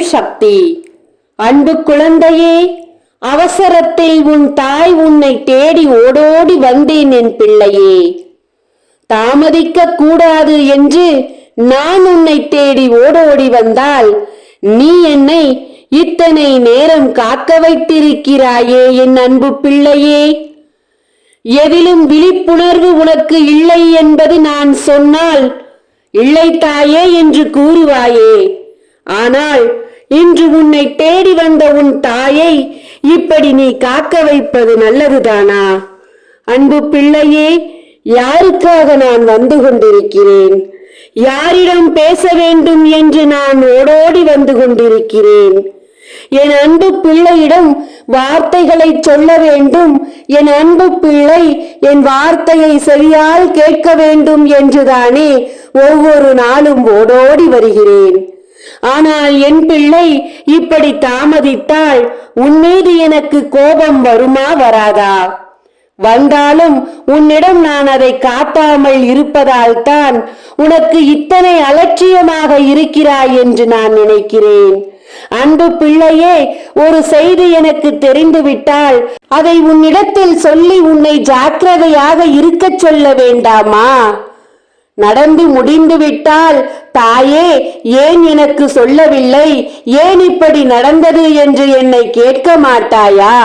சக்தி. அன்பு குழந்தையே அவசரத்தில் உன் தாய் உன்னை தேடி ஓடோடி வந்தேன் என் பிள்ளையே. தாமதிக்க கூடாது என்று நான் உன்னை தேடி ஓடோடி வந்தால் நீ என்னை இத்தனை நேரம் காக்க வைத்திருக்கிறாயே என் அன்பு பிள்ளையே. எதிலும் விழிப்புணர்வு உனக்கு இல்லை என்பது நான் சொன்னால் இல்லை தாயே என்று கூறுவாயே. ஆனால் இன்று உன்னை தேடி வந்த உன் தாயை இப்படி நீ காக்க வைப்பது நல்லதுதானா? அன்பு பிள்ளையே யாருக்காக நான் வந்து கொண்டிருக்கிறேன்? யாரிடம் பேச வேண்டும் என்று நான் ஓடோடி வந்து கொண்டிருக்கிறேன்? என் அன்பு பிள்ளையிடம் வார்த்தைகளை சொல்ல வேண்டும். என் அன்பு பிள்ளை என் வார்த்தையை சரியால் கேட்க வேண்டும் என்றுதானே ஒவ்வொரு நாளும் ஓடோடி வருகிறேன். ஆனால் என் பிள்ளை இப்படி தாமதித்தால் உன் மீது எனக்கு கோபம் வருமா வராதா? வந்தாலும் உன்னிடம் நான் அதை காட்டாமல் இருப்பதால் தான் உனக்கு இத்தனை அலட்சியமாக இருக்கிறாய் என்று நான் நினைக்கிறேன். அன்பு பிள்ளையே ஒரு செய்தி எனக்கு தெரிந்துவிட்டால் அதை உன்னிடத்தில் சொல்லி உன்னை ஜாக்கிரதையாக இருக்கச் சொல்ல வேண்டாமா? நடந்து முடிந்து விட்டால் தாயே ஏன் எனக்கு சொல்லவில்லை? ஏன் இப்படி நடந்தது என்று என்னை கேட்க மாட்டாயா?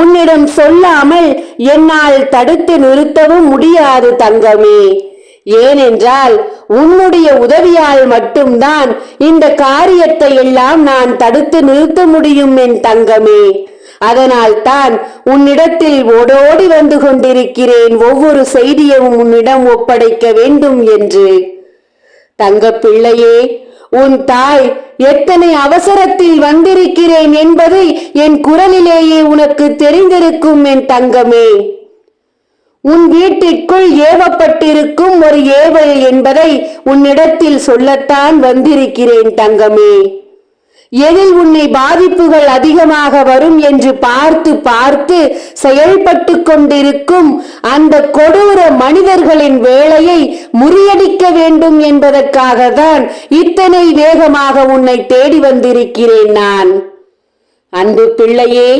உன்னிடம் சொல்லாமல் என்னால் தடுத்து நிறுத்தவும் முடியாது தங்கமே. ஏனென்றால் உன்னுடைய உதவியால் மட்டும்தான் இந்த காரியத்தை எல்லாம் நான் தடுத்து நிறுத்த முடியும் என் தங்கமே. அதனால் தான் உன்னிடத்தில் ஓடோடி வந்து கொண்டிருக்கிறேன். ஒவ்வொரு செய்தியும் உன்னிடம் ஒப்படைக்க வேண்டும் என்று. தங்க பிள்ளையே உன் தாய் எத்தனை அவசரத்தில் வந்திருக்கிறேன் என்பதை என் குரலிலேயே உனக்கு தெரிந்திருக்கும் என் தங்கமே. உன் வீட்டிற்குள் ஏவப்பட்டிருக்கும் ஒரு ஏவல் என்பதை உன்னிடத்தில் சொல்லத்தான் வந்திருக்கிறேன் தங்கமே. எதில் உன்னை பாதிப்புகள் அதிகமாக வரும் என்று பார்த்து பார்த்து செயல்பட்டு கொண்டிருக்கும் அந்த கொடூர மனிதர்களின் வேலையை முறியடிக்க வேண்டும் என்பதற்காக தான் இத்தனை வேகமாக உன்னை தேடி வந்திருக்கிறேன் நான். அன்பு பிள்ளையே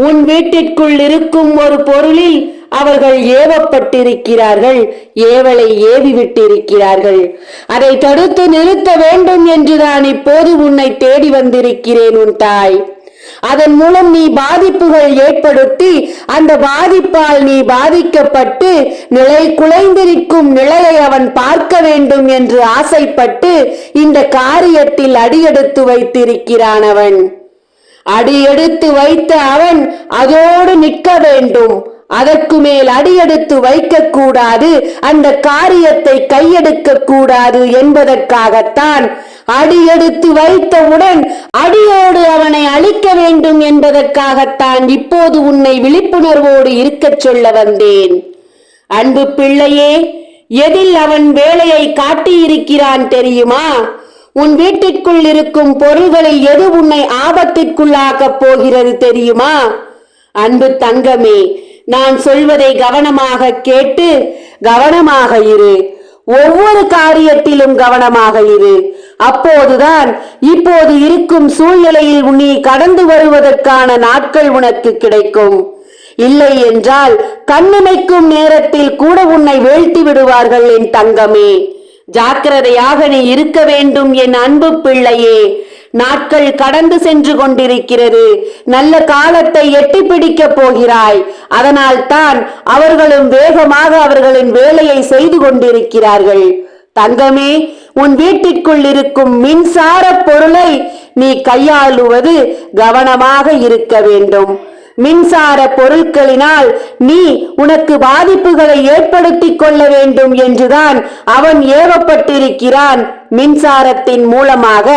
உன் வீட்டிற்குள் இருக்கும் ஒரு பொருளில் அவர்கள் ஏவப்பட்டிருக்கிறார்கள் ஏவலை ஏவி விட்டிருக்கிறார்கள் அதை தடுத்து நிறுத்த வேண்டும் என்றுதான் இப்போது உன்னை தேடி வந்திருக்கிறேன் உன் தாய். அதன் மூலம் நீ பாதிப்புகள் ஏற்படுத்தி அந்த பாதிப்பால் நீ பாதிக்கப்பட்டு நிலை குலைந்திருக்கும் நிலையை அவன் பார்க்க வேண்டும் என்று ஆசைப்பட்டு இந்த காரியத்தில் அடியெடுத்து வைத்திருக்கிறான் அவன். அடியெடுத்து வைத்த அவன் அதோடு நிற்க வேண்டும். அதற்கு மேல் அடியெடுத்து வைக்க கூடாது அந்த காரியத்தை கையெடுக்க கூடாது என்பதற்காகத்தான் அடியெடுத்து வைத்தவுடன் அடியோடு அவனை அழிக்க வேண்டும் என்பதற்காகத்தான் இப்போது உன்னை விழிப்புணர்வோடு இருக்கச் சொல்ல வந்தேன். அன்பு பிள்ளையே எதில் அவன் வேலையை காட்டியிருக்கிறான் தெரியுமா? உன் வீட்டிற்குள் இருக்கும் பொருள்களில் எது உன்னை ஆபத்திற்குள்ளாக்கப் போகிறது தெரியுமா? அன்பு தங்கமே நான் சொல்வதை கவனமாக கேட்டு கவனமாக இரு. ஒவ்வொரு காரியத்திலும் கவனமாக இரு. அப்போதுதான் இப்போது இருக்கும் சூழ்நிலையில் நீ கடந்து வருவதற்கான நாட்கள் உனக்கு கிடைக்கும். இல்லை என்றால் கண்ணிமைக்கும் நேரத்தில் கூட உன்னை வீழ்த்தி விடுவார்கள் என் தங்கமே. ஜாக்கிரதையாக நீ இருக்க வேண்டும் என் அன்பு பிள்ளையே. நாட்கள் கடந்து சென்று கொண்டிருக்கிறது. நல்ல காலத்தை எட்டி போகிறாய். அதனால் தான் அவர்களும் வேகமாக அவர்களின் வேலையை செய்து கொண்டிருக்கிறார்கள். தங்கமே உன் வீட்டிற்குள் இருக்கும் மின்சார பொருளை நீ கையாளுவது கவனமாக இருக்க வேண்டும். மின்சார பொருட்களினால் நீ உனக்கு பாதிப்புகளை ஏற்படுத்திக் கொள்ள வேண்டும் என்றுதான் அவன் ஏவப்பட்டிருக்கிறான். மின்சாரத்தின் மூலமாக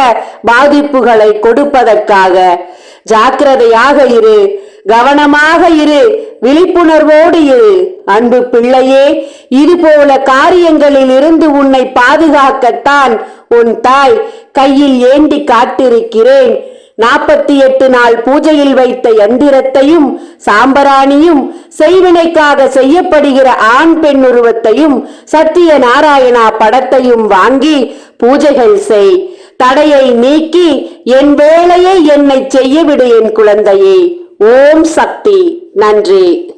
பாதிப்புகளை கொடுப்பதற்காக. ஜாக்கிரதையாக இரு. கவனமாக இரு. விழிப்புணர்வோடு இரு. அன்பு பிள்ளையே இது போல காரியங்களில் இருந்து உன்னை பாதுகாக்கத்தான் உன் தாய் கையில் ஏந்தி காட்டிருக்கிறேன் நாற்பத்தி எட்டு நாள் பூஜையில் வைத்த எந்திரத்தையும் சாம்பராணியும் செய்வினைக்காக செய்யப்படுகிற ஆண் பெண் உருவத்தையும் சத்திய நாராயணா படத்தையும் வாங்கி பூஜைகள் செய். தடையை நீக்கி என் வேலையை என்னை செய்ய விடு என் குழந்தையே. ஓம் சக்தி. நன்றி.